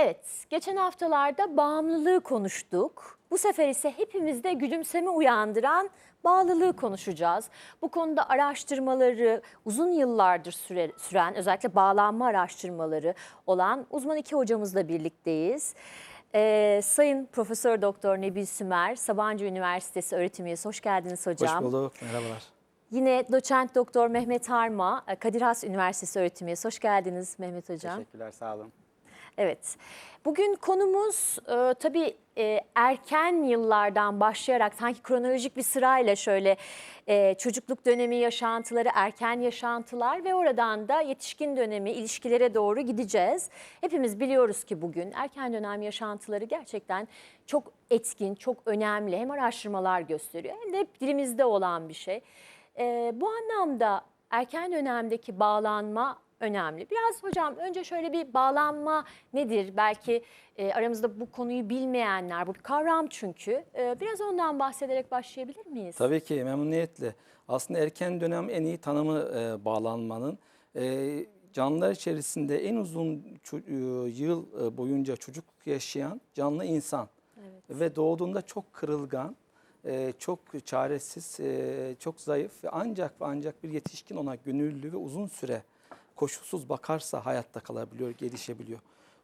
Evet, geçen haftalarda bağımlılığı konuştuk. Bu sefer ise hepimizde gülümseme uyandıran bağlılığı konuşacağız. Bu konuda araştırmaları uzun yıllardır süre- süren, özellikle bağlanma araştırmaları olan uzman iki hocamızla birlikteyiz. Ee, Sayın Profesör Doktor Nebil Sümer, Sabancı Üniversitesi öğretim üyesi. Hoş geldiniz hocam. Hoş bulduk, merhabalar. Yine doçent doktor Mehmet Harma, Kadir Has Üniversitesi öğretim üyesi. Hoş geldiniz Mehmet hocam. Teşekkürler, sağ olun. Evet. Bugün konumuz e, tabii e, erken yıllardan başlayarak sanki kronolojik bir sırayla şöyle e, çocukluk dönemi yaşantıları, erken yaşantılar ve oradan da yetişkin dönemi ilişkilere doğru gideceğiz. Hepimiz biliyoruz ki bugün erken dönem yaşantıları gerçekten çok etkin, çok önemli. Hem araştırmalar gösteriyor hem de hep dilimizde olan bir şey. E, bu anlamda erken dönemdeki bağlanma önemli. Biraz hocam önce şöyle bir bağlanma nedir? Belki e, aramızda bu konuyu bilmeyenler, bu bir kavram çünkü. E, biraz ondan bahsederek başlayabilir miyiz? Tabii ki memnuniyetle. Aslında erken dönem en iyi tanımı e, bağlanmanın. E, canlılar içerisinde en uzun e, yıl e, boyunca çocuk yaşayan canlı insan. Ve doğduğunda çok kırılgan, e, çok çaresiz, çok zayıf ve ancak ve ancak bir yetişkin ona gönüllü ve uzun süre koşulsuz bakarsa hayatta kalabiliyor, gelişebiliyor.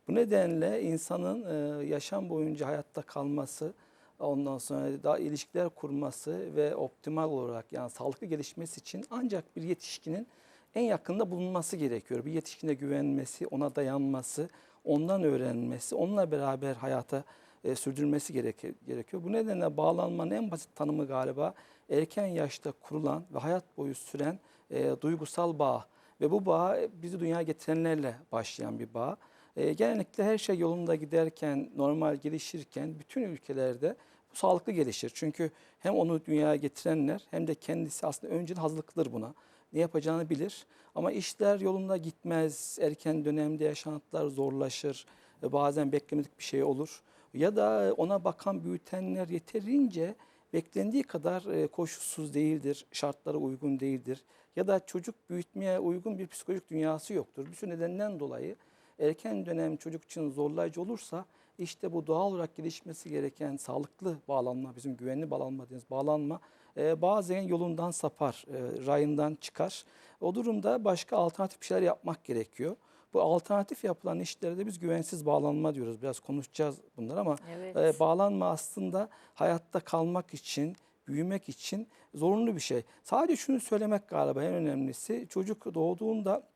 Bu nedenle insanın e, yaşam boyunca hayatta kalması, ondan sonra daha ilişkiler kurması ve optimal olarak yani sağlıklı gelişmesi için ancak bir yetişkinin en yakında bulunması gerekiyor. Bir yetişkine güvenmesi, ona dayanması, ondan öğrenmesi, onunla beraber hayata e, sürdürmesi gerekiyor. Bu nedenle bağlanmanın en basit tanımı galiba erken yaşta kurulan ve hayat boyu süren e, duygusal bağ. Ve bu bağ e, bizi dünyaya getirenlerle başlayan bir bağ. E, genellikle her şey yolunda giderken, normal gelişirken bütün ülkelerde bu sağlıklı gelişir. Çünkü hem onu dünyaya getirenler hem de kendisi aslında önceden hazırlıklıdır buna. Ne yapacağını bilir. Ama işler yolunda gitmez. Erken dönemde yaşantılar zorlaşır. E, bazen beklemedik bir şey olur. Ya da ona bakan büyütenler yeterince beklendiği kadar e, koşulsuz değildir, şartlara uygun değildir. Ya da çocuk büyütmeye uygun bir psikolojik dünyası yoktur. Bir sürü nedenden dolayı erken dönem çocuk için zorlayıcı olursa işte bu doğal olarak gelişmesi gereken sağlıklı bağlanma, bizim güvenli bağlanma dediğimiz bağlanma e, bazen yolundan sapar, e, rayından çıkar. O durumda başka alternatif bir şeyler yapmak gerekiyor. Bu alternatif yapılan işlere biz güvensiz bağlanma diyoruz. Biraz konuşacağız bunlar ama Evet. e, bağlanma aslında hayatta kalmak için, büyümek için zorunlu bir şey. Sadece şunu söylemek galiba en önemlisi. Çocuk doğduğunda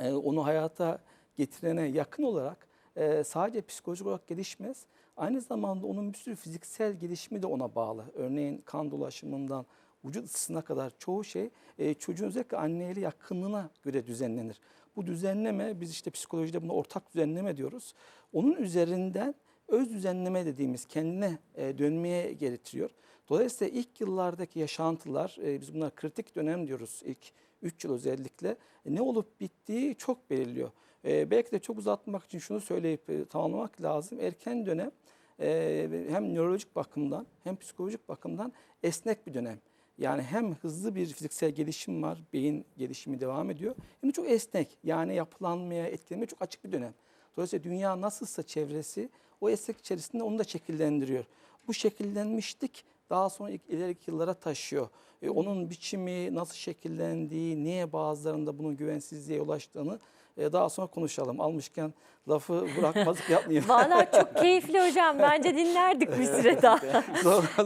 e, onu hayata getirene yakın olarak e, sadece psikolojik olarak gelişmez. Aynı zamanda onun bir sürü fiziksel gelişimi de ona bağlı. Örneğin kan dolaşımından vücut ısısına kadar çoğu şey e, çocuğun özellikle anneyle yakınlığına göre düzenlenir. Bu düzenleme biz işte psikolojide buna ortak düzenleme diyoruz. Onun üzerinden öz düzenleme dediğimiz kendine e, dönmeye getiriyor. Dolayısıyla ilk yıllardaki yaşantılar, e, biz bunlar kritik dönem diyoruz ilk 3 yıl özellikle. E, ne olup bittiği çok belirliyor. E, belki de çok uzatmak için şunu söyleyip e, tamamlamak lazım. Erken dönem e, hem nörolojik bakımdan hem psikolojik bakımdan esnek bir dönem. Yani hem hızlı bir fiziksel gelişim var, beyin gelişimi devam ediyor. Hem de çok esnek, yani yapılanmaya, etkilemeye çok açık bir dönem. Dolayısıyla dünya nasılsa çevresi o esnek içerisinde onu da şekillendiriyor. Bu şekillenmişlik daha sonra ileriki yıllara taşıyor. E, onun biçimi, nasıl şekillendiği, niye bazılarında bunun güvensizliğe ulaştığını e, daha sonra konuşalım. Almışken lafı bırakmazlık yapmayayım. Vallahi çok keyifli hocam. Bence dinlerdik bir süre daha.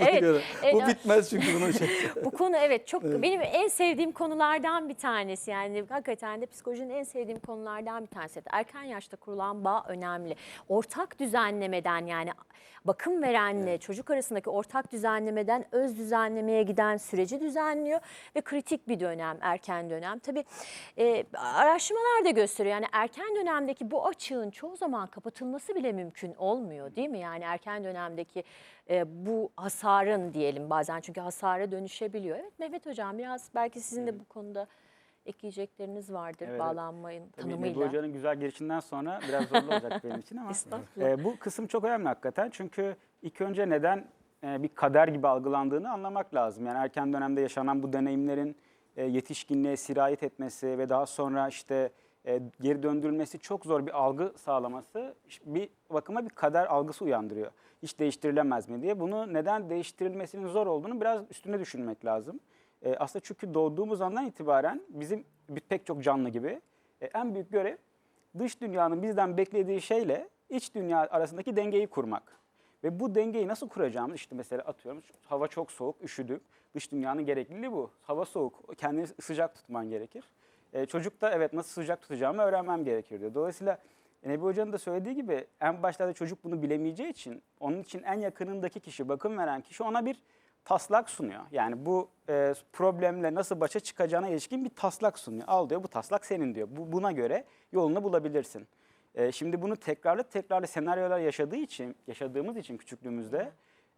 Evet, göre. evet. Bu bitmez çünkü bunun şey. Bu konu evet çok benim en sevdiğim konulardan bir tanesi. Yani hakikaten de psikolojinin en sevdiğim konulardan bir tanesi. Erken yaşta kurulan bağ önemli. Ortak düzenlemeden yani bakım verenle çocuk arasındaki ortak düzenlemeden öz düzenlemeye giden süreci düzenliyor ve kritik bir dönem erken dönem. Tabii e, araştırmalar da gösteriyor yani erken dönemdeki bu açığın çoğu zaman kapatılması bile mümkün olmuyor değil mi? Yani erken dönemdeki e, bu hasarın diyelim bazen çünkü hasara dönüşebiliyor. Evet Mehmet Hocam biraz belki sizin de bu konuda ekleyecekleriniz vardır Evet, bağlanmayın Tabii tanımıyla. Hoca'nın güzel girişinden sonra biraz zorlu olacak benim için ama e, bu kısım çok önemli hakikaten. Çünkü ilk önce neden bir kader gibi algılandığını anlamak lazım. Yani erken dönemde yaşanan bu deneyimlerin e, yetişkinliğe sirayet etmesi ve daha sonra işte e, geri döndürülmesi çok zor bir algı sağlaması bir bakıma bir kader algısı uyandırıyor. Hiç değiştirilemez mi diye. Bunu neden değiştirilmesinin zor olduğunu biraz üstüne düşünmek lazım. E, aslında çünkü doğduğumuz andan itibaren bizim pek çok canlı gibi e, en büyük görev dış dünyanın bizden beklediği şeyle iç dünya arasındaki dengeyi kurmak. Ve bu dengeyi nasıl kuracağımız işte mesela atıyorum hava çok soğuk, üşüdük. Dış dünyanın gerekliliği bu. Hava soğuk, kendini sıcak tutman gerekir. E, çocuk da evet nasıl sıcak tutacağımı öğrenmem gerekir diyor. Dolayısıyla Nebi Hoca'nın da söylediği gibi en başlarda çocuk bunu bilemeyeceği için onun için en yakınındaki kişi, bakım veren kişi ona bir taslak sunuyor. Yani bu e, problemle nasıl başa çıkacağına ilişkin bir taslak sunuyor. Al diyor bu taslak senin diyor. Bu, buna göre yolunu bulabilirsin. E, şimdi bunu tekrarlı tekrarlı senaryolar yaşadığı için, yaşadığımız için küçüklüğümüzde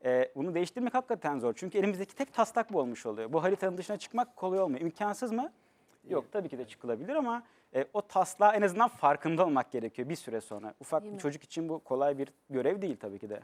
e, bunu değiştirmek hakikaten zor. Çünkü elimizdeki tek taslak bu olmuş oluyor. Bu haritanın dışına çıkmak kolay olmuyor. İmkansız mı? Yok tabii ki de çıkılabilir ama e, o taslağa en azından farkında olmak gerekiyor bir süre sonra. Ufak Değil bir mi? çocuk için bu kolay bir görev değil tabii ki de.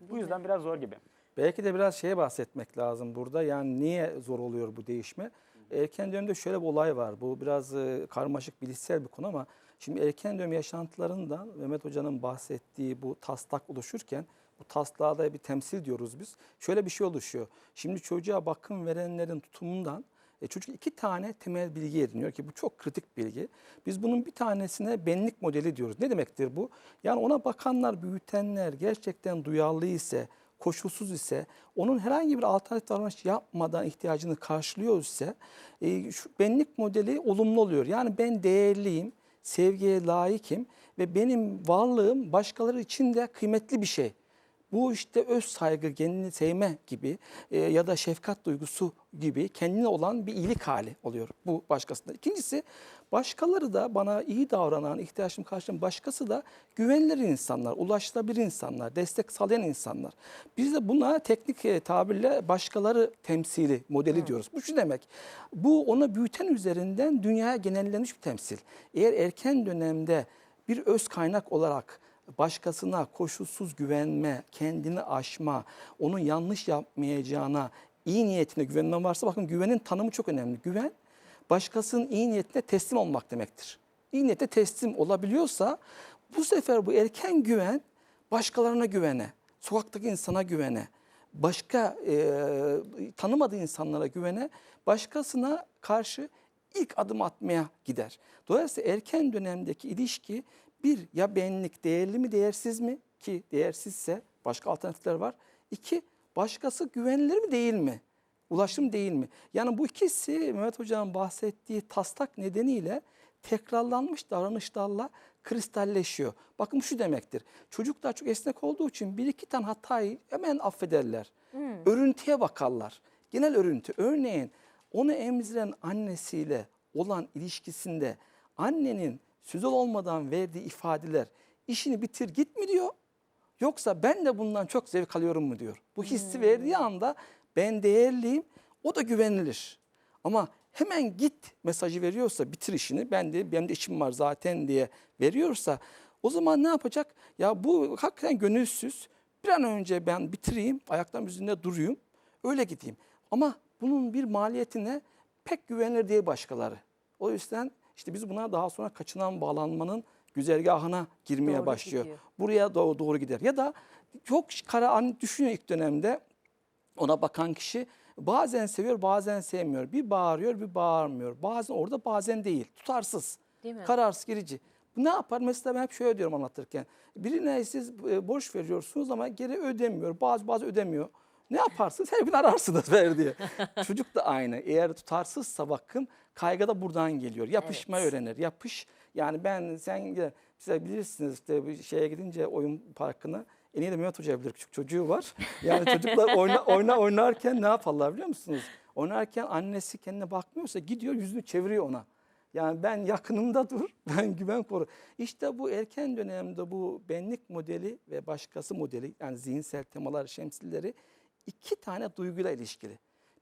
Bu yüzden biraz zor gibi. Belki de biraz şeye bahsetmek lazım burada. Yani niye zor oluyor bu değişme? Erken dönemde şöyle bir olay var. Bu biraz e, karmaşık bilişsel bir konu ama şimdi erken dönem yaşantılarından Mehmet Hoca'nın bahsettiği bu taslak oluşurken bu taslağa da bir temsil diyoruz biz. Şöyle bir şey oluşuyor. Şimdi çocuğa bakım verenlerin tutumundan e, çocuk iki tane temel bilgi ediniyor ki bu çok kritik bilgi. Biz bunun bir tanesine benlik modeli diyoruz. Ne demektir bu? Yani ona bakanlar, büyütenler gerçekten duyarlı ise, koşulsuz ise, onun herhangi bir alternatif davranış yapmadan ihtiyacını karşılıyor ise e, şu benlik modeli olumlu oluyor. Yani ben değerliyim, sevgiye layıkım ve benim varlığım başkaları için de kıymetli bir şey. Bu işte öz saygı, kendini sevme gibi e, ya da şefkat duygusu gibi kendine olan bir iyilik hali oluyor bu başkasında. İkincisi başkaları da bana iyi davranan, ihtiyaçım karşılayan başkası da güvenilir insanlar, ulaşılabilir insanlar, destek sağlayan insanlar. Biz de buna teknik e, tabirle başkaları temsili, modeli diyoruz. Bu şu demek, bu onu büyüten üzerinden dünyaya genellenmiş bir temsil. Eğer erken dönemde bir öz kaynak olarak başkasına koşulsuz güvenme, kendini aşma, onun yanlış yapmayacağına, iyi niyetine güvenme varsa bakın güvenin tanımı çok önemli. Güven başkasının iyi niyetine teslim olmak demektir. İyi niyete teslim olabiliyorsa bu sefer bu erken güven başkalarına güvene, sokaktaki insana güvene, başka e, tanımadığı insanlara güvene, başkasına karşı ilk adım atmaya gider. Dolayısıyla erken dönemdeki ilişki bir ya benlik değerli mi değersiz mi ki değersizse başka alternatifler var. İki başkası güvenilir mi değil mi? Ulaşım değil mi? Yani bu ikisi Mehmet Hoca'nın bahsettiği taslak nedeniyle tekrarlanmış davranışlarla kristalleşiyor. Bakın şu demektir. Çocuklar çok esnek olduğu için bir iki tane hatayı hemen affederler. Örüntüye bakarlar. Genel örüntü. Örneğin onu emziren annesiyle olan ilişkisinde annenin sözel olmadan verdiği ifadeler işini bitir git mi diyor. Yoksa ben de bundan çok zevk alıyorum mu diyor. Bu hissi verdiği anda ben değerliyim o da güvenilir. Ama hemen git mesajı veriyorsa bitir işini ben de benim de işim var zaten diye veriyorsa o zaman ne yapacak? Ya bu hakikaten gönülsüz. Bir an önce ben bitireyim ayaklarım üzerinde durayım öyle gideyim. Ama bunun bir maliyetine pek güvenilir değil başkaları. O yüzden işte biz buna daha sonra kaçınan bağlanmanın güzergahına girmeye Doğru başlıyor. gidiyor. Buraya doğru, doğru gider. Ya da çok kara an düşünüyor ilk dönemde ona bakan kişi bazen seviyor bazen sevmiyor. Bir bağırıyor bir bağırmıyor. Bazen orada bazen değil. Tutarsız. Değil mi? Kararsız gerici. Bu ne yapar? Mesela ben hep şöyle diyorum anlatırken. Birine siz e, borç veriyorsunuz ama geri ödemiyor. Bazı bazı ödemiyor. Ne yaparsınız? Her gün ararsınız ver diye. Çocuk da aynı. Eğer tutarsızsa bakın kaygı da buradan geliyor. Yapışma Evet. öğrenir. Yapış. Yani ben sen size bilirsiniz işte bir şeye gidince oyun parkına en iyi de Mehmet Hoca bilir küçük çocuğu var. Yani çocuklar oyna, oyna oynarken ne yaparlar biliyor musunuz? Oynarken annesi kendine bakmıyorsa gidiyor yüzünü çeviriyor ona. Yani ben yakınımda dur, ben güven koru. İşte bu erken dönemde bu benlik modeli ve başkası modeli yani zihinsel temalar, şemsilleri iki tane duyguyla ilişkili.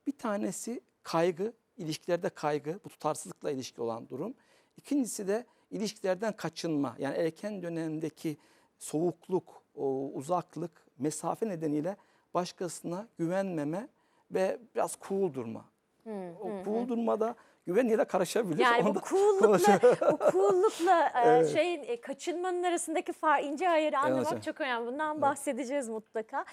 Bir tanesi kaygı, ilişkilerde kaygı, bu tutarsızlıkla ilişkili olan durum. İkincisi de ilişkilerden kaçınma. Yani erken dönemdeki soğukluk, uzaklık, mesafe nedeniyle başkasına güvenmeme ve biraz cool durma. O cool durmada güvenliğe de karışabilir. Yani bu Ondan cool'lukla, bu cool'lukla e, Evet. şeyin e, kaçınmanın arasındaki far, ince ayarı anlamak hocam. çok önemli. Bundan bahsedeceğiz mutlaka.